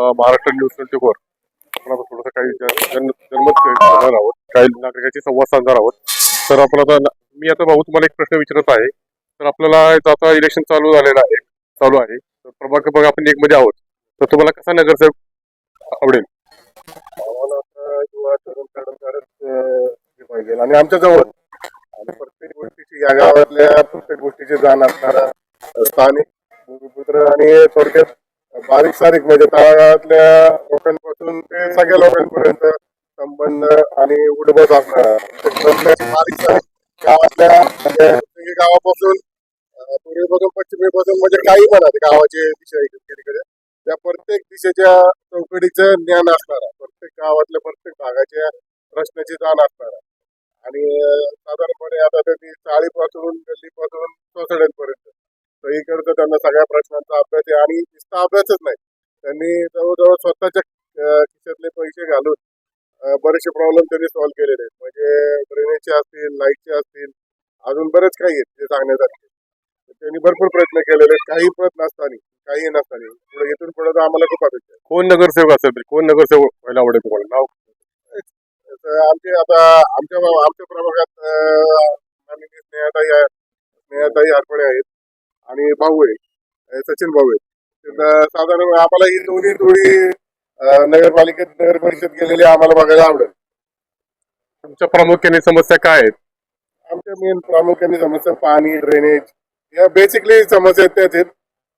Maharashtra news twenty four आपण आता थोडंसं काही जन- जनमत करणार आहोत. काही नागरिकांशी संवाद साधणार आहोत. तर आपण आता मी आता भाऊ तुम्हाला एक प्रश्न विचारत आहे. तर आपल्याला आता इलेक्शन चालू झालेलं आहे. चालू आहे. तर प्रभाग क्रमांक आपण एक मध्ये आहोत. तर तुम्हाला कसा नगरसेवक आवडेल? आम्हाला आता पाहिजे आणि आमच्या जवळ. आणि प्रत्येक गोष्टीची या गावातल्या प्रत्येक गोष्टीची जाण असणारा स्थानिक भूमिपुत्र आणि थोडक्यात बारीक सारीक म्हणजे तळागाळातल्या लोकांपासून ते सगळ्या लोकांपर्यंत संबंध आणि उडबस असणार बारीक सारीक गावातल्या म्हणजे गावापासून पूर्वेपासून पश्चिमेपासून म्हणजे काही म्हणा गावाचे दिशा इकडे त्या प्रत्येक दिशेच्या चौकडीचं ज्ञान असणार प्रत्येक गावातल्या प्रत्येक भागाच्या प्रश्नाची जाण असणार आणि साधारणपणे आता त्यांनी चाळीपासून गल्लीपासून सोसाड्यांपर्यंत सगळीकडचं त्यांना सगळ्या प्रश्नांचा अभ्यास आहे. आणि नुसता अभ्यासच नाही. त्यांनी जवळजवळ स्वतःच्या खिशातले पैसे घालून बरेचसे प्रॉब्लेम त्यांनी सॉल्व्ह केलेले आहेत. म्हणजे ड्रेनेजचे असतील लाईटचे असतील अजून बरेच काही आहेत जे सांगण्यासारखे. त्यांनी भरपूर प्रयत्न केलेले आहेत. काही पद नसताना काही नसताना. पुढे इथून पुढे तर आम्हाला खूप अपेक्षा. कोण नगरसेवक असेल तरी? कोण नगरसेवक व्हायला आवडेल तुम्हाला? नाव? आमचे आता आमच्या आमच्या प्रभागात माननीय स्नेहाताई स्नेहाताई हरपडे आहेत. आणि भाऊ आहे. सचिन भाऊ तर साधारण आम्हाला ही दोन्ही अं, नगरपालिकेत नगर परिषद गेलेली आम्हाला बघायला आवडेल. तुमच्या प्रामुख्याने समस्या काय आहेत? आमच्या मेन प्रामुख्याने समस्या पाणी ड्रेनेज या बेसिकली समस्या आहेत त्याच आहेत.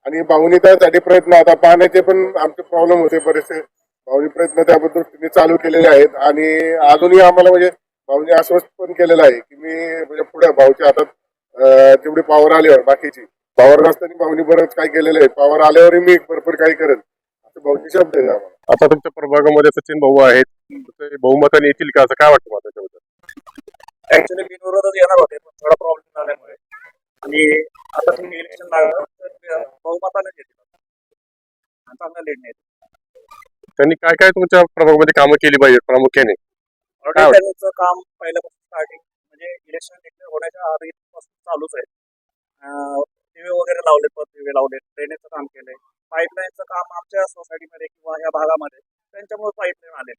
आणि भाऊनी त्यासाठी प्रयत्न आता पाण्याचे पण आमचे प्रॉब्लेम होते बरेचसे. भाऊनी प्रयत्न त्या दृष्टीने चालू केलेले आहेत. आणि अजूनही आम्हाला म्हणजे भाऊनी आश्वस्त पण केलेलं आहे की मी म्हणजे पुढे भाऊच्या हातात तेवढी पॉवर आल्यावर बाकीची पॉवर नसताना भाऊनी बरंच काही केलेलं आहे? पॉवर आल्यावरही मी भरपूर काही करेन? असं भाऊची शब्द आहे आम्हाला. आता तुमच्या प्रभागामध्ये सचिन भाऊ आहेत. ते बहुमताने येतील का? असं काय वाटतं मला त्याच्याबद्दल? ऍक्च्युली बिनविरोधच येणार होते पण थोडा प्रॉब्लेम झाल्यामुळे. आणि आता तुम्ही इलेक्शन लागलं तर बहुमताने येतील. चांगला लीड नाही त्यांनी काय काय तुमच्या प्रभागामध्ये कामं केली पाहिजे प्रामुख्याने? काय वाटतं? त्यांचं काम पहिल्यापासून स्टार्टिंग म्हणजे इलेक्शन डिक्लेअर होण्याच्या आधीपासून चालूच आहे. वगैरे लावले पद लावले. ड्रेनेजचं काम केलंय. पाईपलाईनचं काम आमच्या सोसायटीमध्ये किंवा या भागामध्ये त्यांच्यामुळे पाईपलाईन आले